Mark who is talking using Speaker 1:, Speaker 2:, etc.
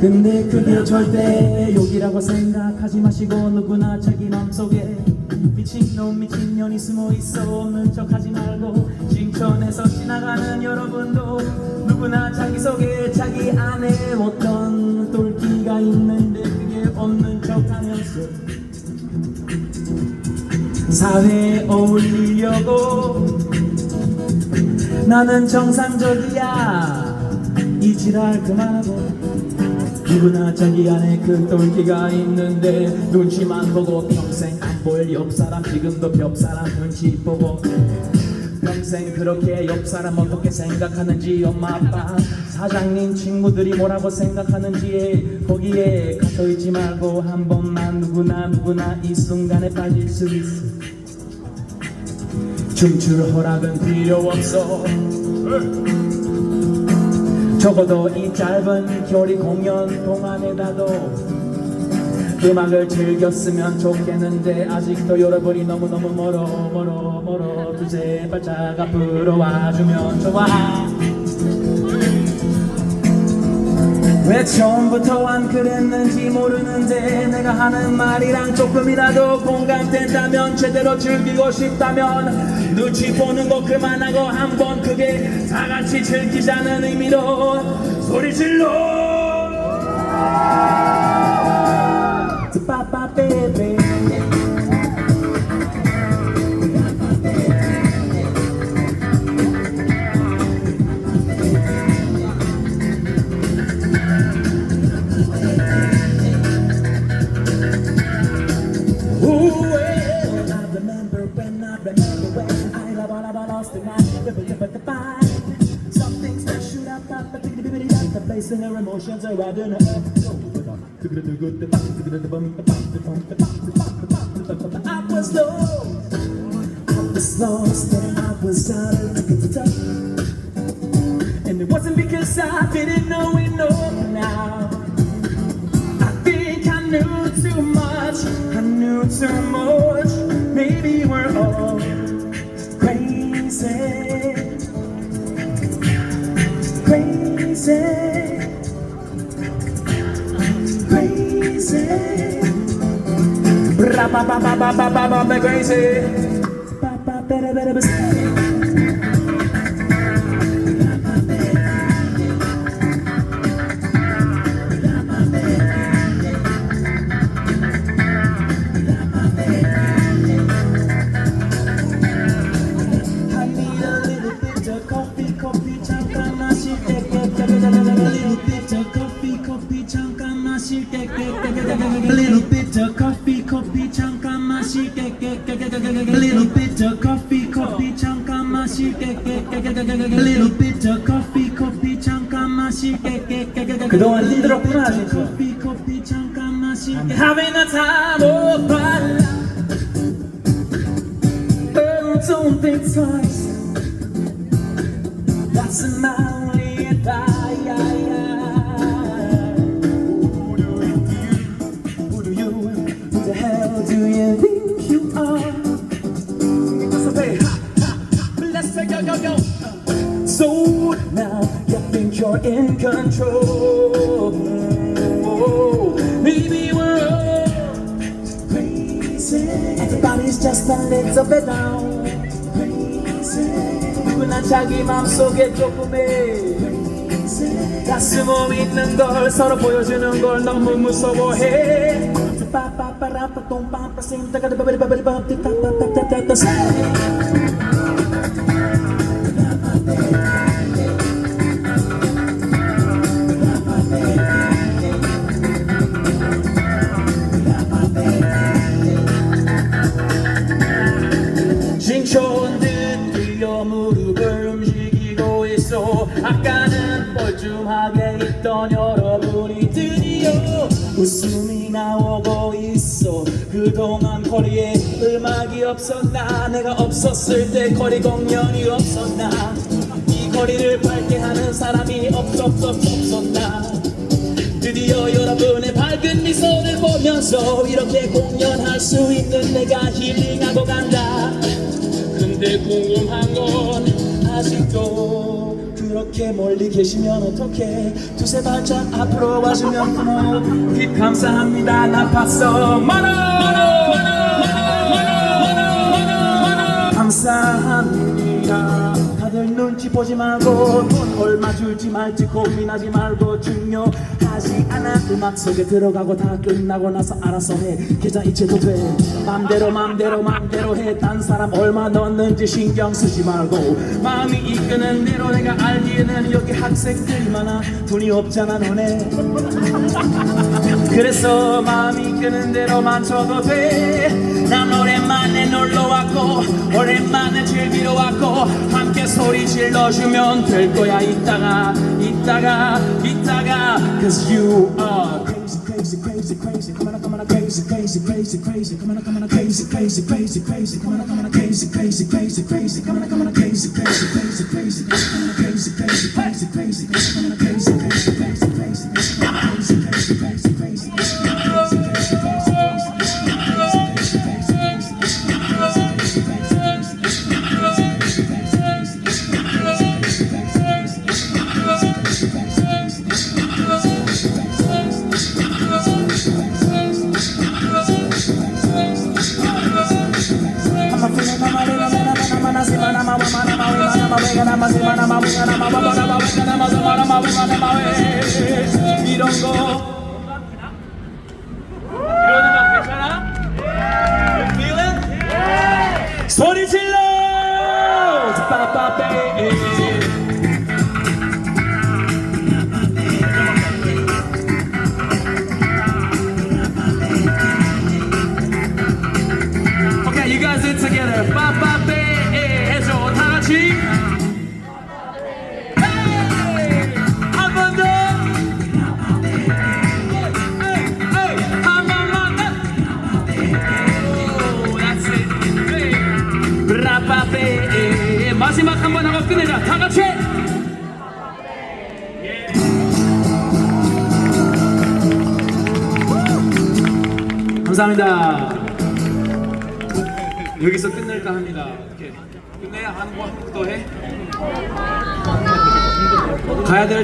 Speaker 1: 근데 그게 절대 욕이라고 생각하지 마시고 누구나 자기 맘속에 미친놈 미친년이 숨어 있어 없는 척하지 말고 신천에서 지나가는 여러분도 누구나 자기 속에 자기 안에 어떤 똘끼가 있는데 그게 없는 척하면서 사회에 어울리려고 나는 정상적이야. 이 지랄 그만하고. 누구나 자기 안에 그 똘끼가 있는데 눈치만 보고 평생 안 볼 옆 사람 지금도 옆 사람 눈치 보고. 평생 그렇게 옆 사람 어떻게 생각하는지 엄마 아빠. 사장님 친구들이 뭐라고 생각하는지에 거기에 갇혀 있지 말고 한 번만 누구나 누구나 이 순간에 빠질 수 있어 춤출 허락은 필요 없어. 적어도 이 짧은 겨울이 공연 동안에라도 음악을 즐겼으면 좋겠는데 아직도 여러분이 너무너무 멀어 멀어 멀어. 두세 발짝 앞으로 와주면 좋아 왜 처음부터 안 그랬는지 모르는데 내가 하는 말이랑 조금이라도 공감된다면 제대로 즐기고 싶다면 눈치 보는 거 그만하고 한번 크게 다 같이 즐기자는 의미로 소리 질러. 빠빠 베베 well, I remember when I remember when I love all about lost and I never never the fight. Some things that shoot up, up, but the bibbity up, the place and their emotions are riding up. I was lost, I was lost, and I was out of touch. And it wasn't because I didn't know it no now. I think I knew too much so much. Maybe we're all crazy, crazy, crazy. Ba ba ba ba ba ba ba ba crazy. Ba ba ba ba ba ba. Coffee 잠깐 마실 때, a little bit of coffee, coffee 잠깐 마실 때, a little bit of coffee, coffee 잠깐 마실 때, a little bit of coffee, coffee 잠깐 마실 때, 그동안 힘들었구나 진짜. Coffee, coffee 잠깐 마실 때, having a time of my life. Oh, don't think twice. That's my only you're in control. Maybe we're all crazy. Everybody's just a little bit down. Crazy. When I chaggy mom so get 조금해. 가슴 있는 걸 서로 보여주는 걸 너무 무서워해. 빠빠빠라빠 똥빠빠 쌤 따가리 바바리 바바리 바바리 따따따따따 무릎을 움직이고 있어? 아까는 뻘쭘하게 있던 여러분이 드디어 웃음이 나오고 있어. 그동안 거리에 음악이 없었나? 내가 없었을 때 거리 공연이 없었나? 이 거리를 밝게 하는 사람이 없, 없, 없, 없었나? 드디어 여러분의 밝은 미소를 보면서 이렇게 공연할 수 있는 내가 힐링하고 간다. 근데 궁금한 건 아직도 그 그렇게 멀리 계시면 어떡해 두세 발짝 앞으로 와주면 뒷 감사합니다 나 봤어 만원 감사합니다 다들 눈치 보지 말고 돈 얼마 줄지 말지 고민하지 말고 중요하지 않아. 음악 속에 들어가고 다 끝나고 나서 알아서 해. 계좌 이체도 돼. 맘대로 맘대로 맘대로 해딴 사람 얼마 넣었는지 신경 쓰지 말고. 마음이 이끄는 대로 내가 알기에는 여기 학생들이 많아. 돈이 없잖아 너네. 그래서 마음이 끄는 대로만 쳐도 돼난 오랜만에 놀러 왔고 오랜만에 즐기러 왔고 소리 질러주면 될 거야 이따가 이따가 이따가 Cause you are crazy crazy crazy crazy come on come on crazy crazy crazy crazy come on come on crazy crazy crazy crazy come on come on crazy crazy crazy crazy come on come on crazy crazy crazy crazy come on crazy crazy crazy crazy come on crazy crazy crazy crazy come on crazy crazy crazy crazy 끝내자. 다 같이. 감사합니다. 여기서 끝낼까 합니다. 어떻게 끝내야 또 해? 가야 될